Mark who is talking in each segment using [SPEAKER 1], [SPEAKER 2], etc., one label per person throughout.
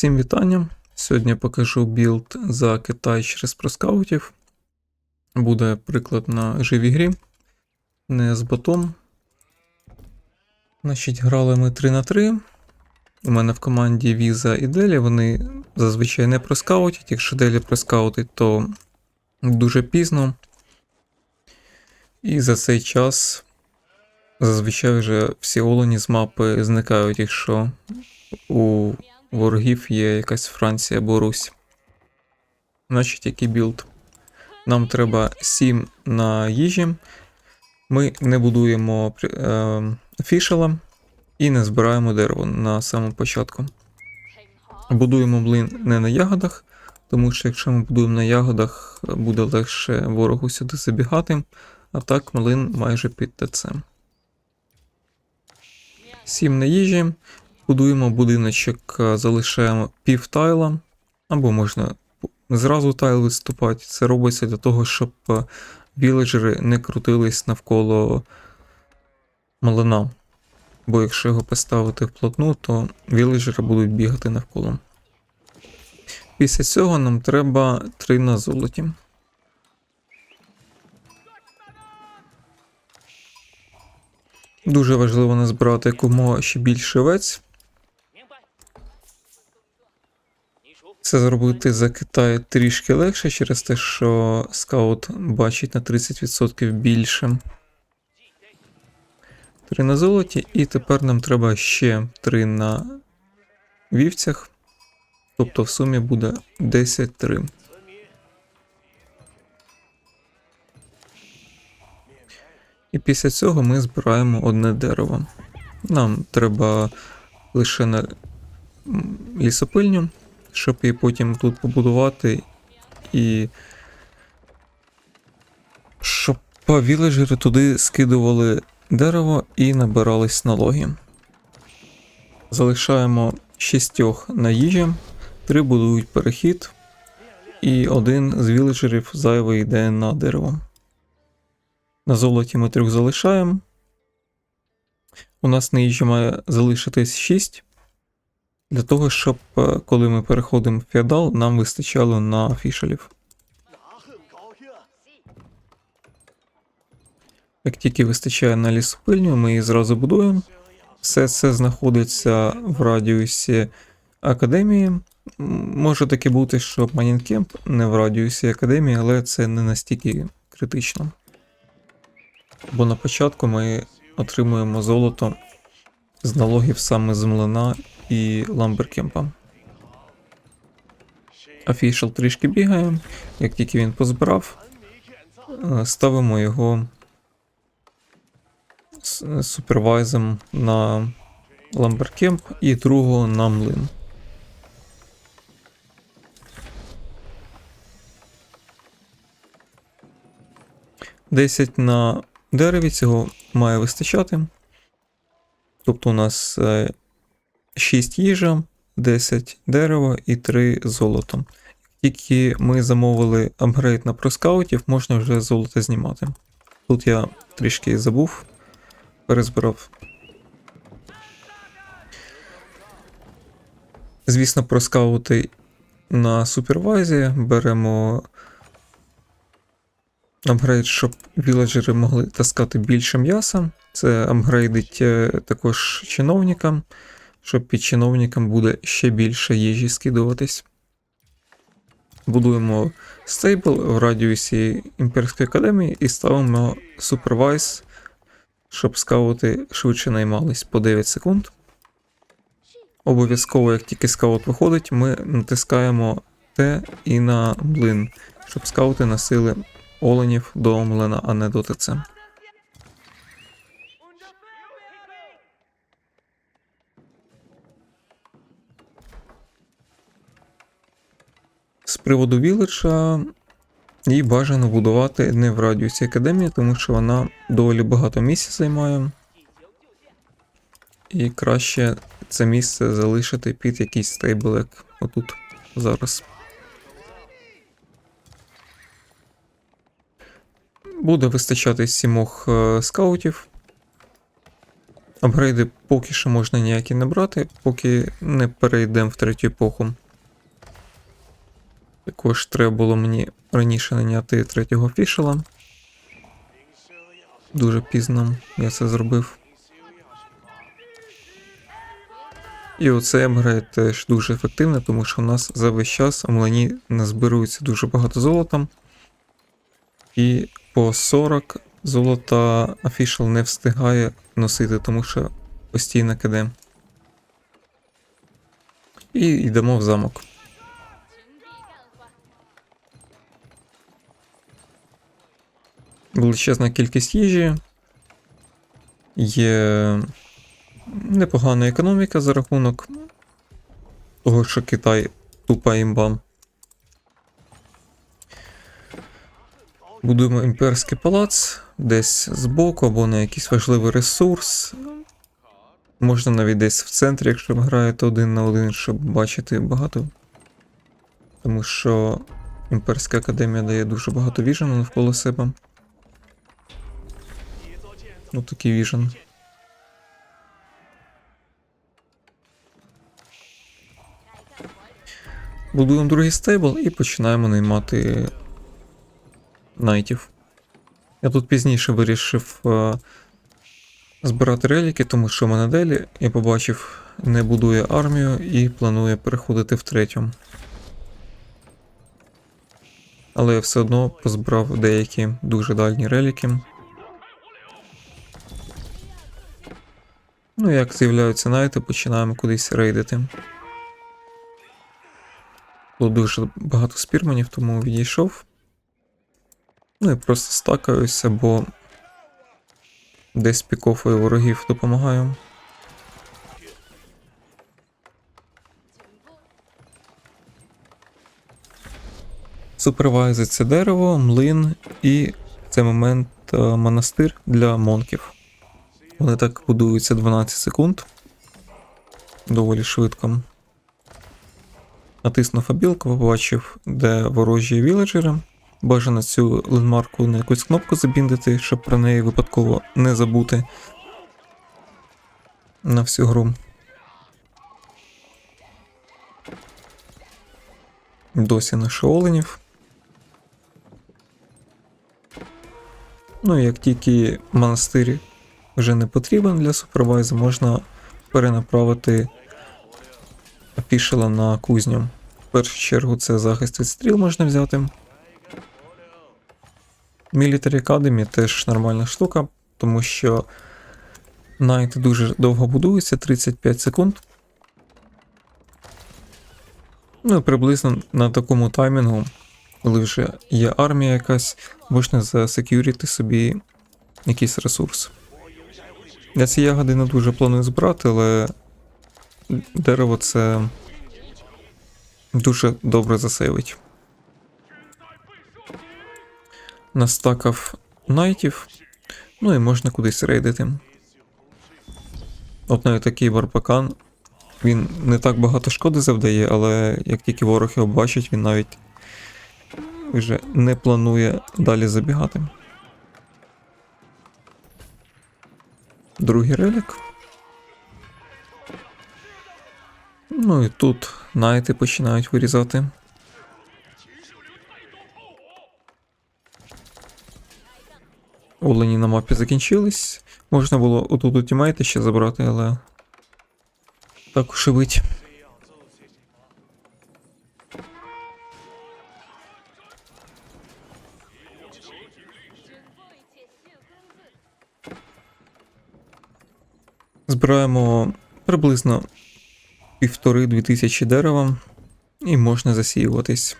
[SPEAKER 1] Всім вітання. Сьогодні покажу білд за Китай через проскаутів. Буде приклад на живій грі, не з ботом. Значить, грали ми 3 на 3. У мене в команді Віза і Делі. Вони зазвичай не проскаутять. Якщо Делі проскаутить, то дуже пізно. І за цей час зазвичай вже всі олені з мапи зникають, якщо у ворогів є якась Франція або Русь. Значить, який білд? Нам треба 7 на їжі. Ми не будуємо е, фішела і не збираємо дерево на самому початку. Будуємо млин не на ягодах, тому що якщо ми будуємо на ягодах, буде легше ворогу сюди забігати, а так млин майже під ТЦ. 7 на їжі. Будуємо будиночок, е, залишаємо пів тайла, або можна зразу тайл виступати. Це робиться для того, щоб е, віледжери не крутились навколо малина. Бо якщо його поставити вплотну, то віледжери будуть бігати навколо. Після цього нам треба 3 на золоті. Дуже важливо назбирати якомога ще більше овець. Це зробити за Китай трішки легше через те, що скаут бачить на 30% більше. 3 на золоті, і тепер нам треба ще 3 на вівцях. Тобто в сумі буде 10-3. І після цього ми збираємо одне дерево. Нам треба лише на лісопильню, щоб її потім тут побудувати і. Щоб віледжери туди скидували дерево і набирались налоги. Залишаємо шістьох на їжі, три будують перехід, і один з віледжерів зайвий йде на дерево. На золоті ми трьох залишаємо. У нас на їжі має залишитись 6. Для того, щоб е, коли ми переходимо в феодал, нам вистачало на фішелів. Як тільки вистачає на лісопильню, ми її зразу будуємо. Все це знаходиться в радіусі академії. Може таки бути, що Майнкемп не в радіусі академії, але це не настільки критично. Бо на початку ми отримуємо золото з налогів саме з млина і ламберкемпа. Афішал трішки бігає. Як тільки він позбирав, е, ставимо його с- супервайзом на ламберкемп і другого на млин. Десять на дереві цього має вистачати. Тобто у нас 6 їжа, 10 дерева і 3 золото. Тільки ми замовили апгрейд на проскаутів, можна вже золото знімати. Тут я трішки забув, перезбирав. Звісно, проскаути на супервайзі беремо апгрейд, щоб віледжери могли таскати більше м'яса. Це апгрейдить е, також чиновникам, щоб під чиновникам буде ще більше їжі скидуватись. Будуємо стейбл в радіусі Імперської академії і ставимо супервайз, щоб скаути швидше наймались по 9 секунд. Обов'язково, як тільки скаут виходить, ми натискаємо Т і на млин, щоб скаути носили оленів до млина, а не до ТЦ. Приводу віледжа її бажано будувати не в радіусі академії, тому що вона доволі багато місця займає. І краще це місце залишити під якийсь стейбл, як отут зараз. Буде вистачати сімох е, скаутів. Апгрейди поки що можна ніякі не брати, поки не перейдемо в третю епоху. Також треба було мені раніше наняти третього фішела. Дуже пізно я це зробив. І оцей апгрейд теж дуже ефективний, тому що у нас за весь час у млині назбирується дуже багато золота. І по 40 золота Official не встигає носити, тому що постійно киде. І йдемо в замок. Величезна кількість їжі. Є непогана економіка за рахунок того, що Китай тупа імба. Будуємо імперський палац десь збоку або на якийсь важливий ресурс. Можна навіть десь в центрі, якщо ви граєте один на один, щоб бачити багато. Тому що імперська академія дає дуже багато віжену навколо себе. Ну, такий віжен. Будуємо другий стейбл і починаємо наймати найтів. Я тут пізніше вирішив е, збирати реліки, тому що Менеделі, я побачив, не будує армію і планує переходити в третю. Але я все одно позбирав деякі дуже дальні реліки. Ну, як з'являються найти, починаємо кудись рейдити. Було дуже багато спірманів, тому відійшов. Ну і просто стакаюся, бо десь пікофою ворогів допомагаю. Супервайзи дерево, млин і в цей момент е, монастир для монків. Вони так будуються 12 секунд. Доволі швидко. Натиснув обілку, побачив, де ворожі віледжери. Бажано цю лендмарку на якусь кнопку забіндити, щоб про неї випадково не забути на всю гру. Досі наше оленів. Ну і як тільки монастир вже не потрібен для супервайзу, можна перенаправити пішела на кузню. В першу чергу це захист від стріл можна взяти. Military Academy теж нормальна штука, тому що Найт дуже довго будується, 35 секунд. Ну і приблизно на такому таймінгу, коли вже є армія якась, можна засекюрити собі якийсь ресурс. Я ці ягоди не дуже планую збирати, але дерево це дуже добре засейвить. Настакав найтів, ну і можна кудись рейдити. От навіть такий барбакан. Він не так багато шкоди завдає, але як тільки ворог його бачить, він навіть вже не планує далі забігати. Другий релік. Ну і тут найти починають вирізати. Олені на мапі закінчились. Можна було отут утімейти ще забрати, але. Так уж Збираємо приблизно півтори-дві тисячі дерева і можна засіюватись.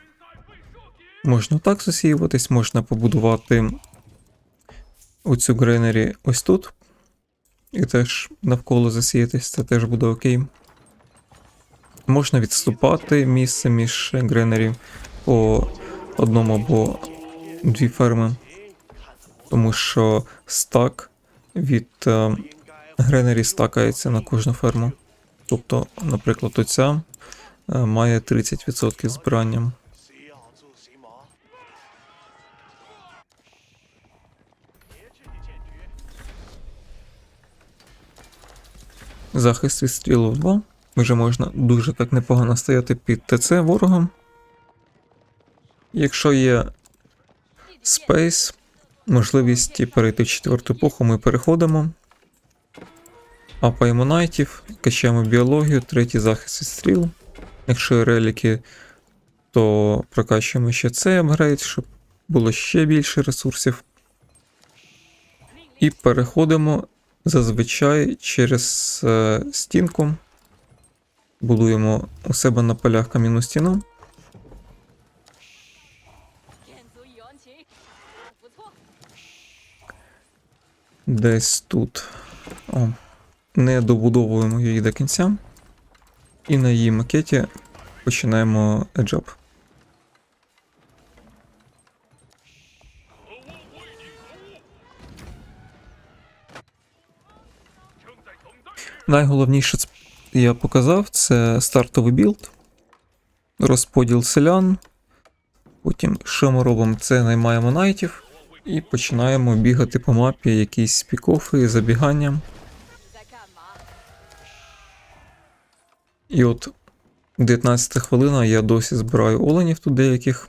[SPEAKER 1] Можна так засіюватись, можна побудувати оцю гренері ось тут. І теж навколо засіятись, це теж буде окей. Можна відступати місце між гренерів по одному або дві ферми. Тому що стак від е, гренері стакається на кожну ферму. Тобто, наприклад, оця е, має 30% збирання. захист від стрілу 2. Вже можна дуже так непогано стояти під ТЦ ворогом. Якщо є спейс, можливість перейти в четверту епоху, ми переходимо. Апаємо найтів, качаємо біологію, третій захист від стріл. Якщо реліки, то прокачуємо ще цей апгрейд, щоб було ще більше ресурсів. І переходимо зазвичай через е, стінку. Будуємо у себе на полях кам'яну стіну. Десь тут. О не добудовуємо її до кінця. І на її макеті починаємо еджап. Найголовніше я показав це стартовий білд, розподіл селян. Потім, що ми робимо, це наймаємо найтів і починаємо бігати по мапі якісь пікофи, забігання. І от 19 хвилина я досі збираю оленів тут деяких.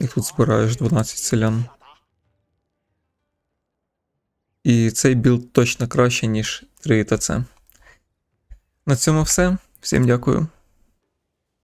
[SPEAKER 1] І тут збираєш 12 селян. І цей білд точно краще, ніж 3 ТЦ. На цьому все. Всім дякую.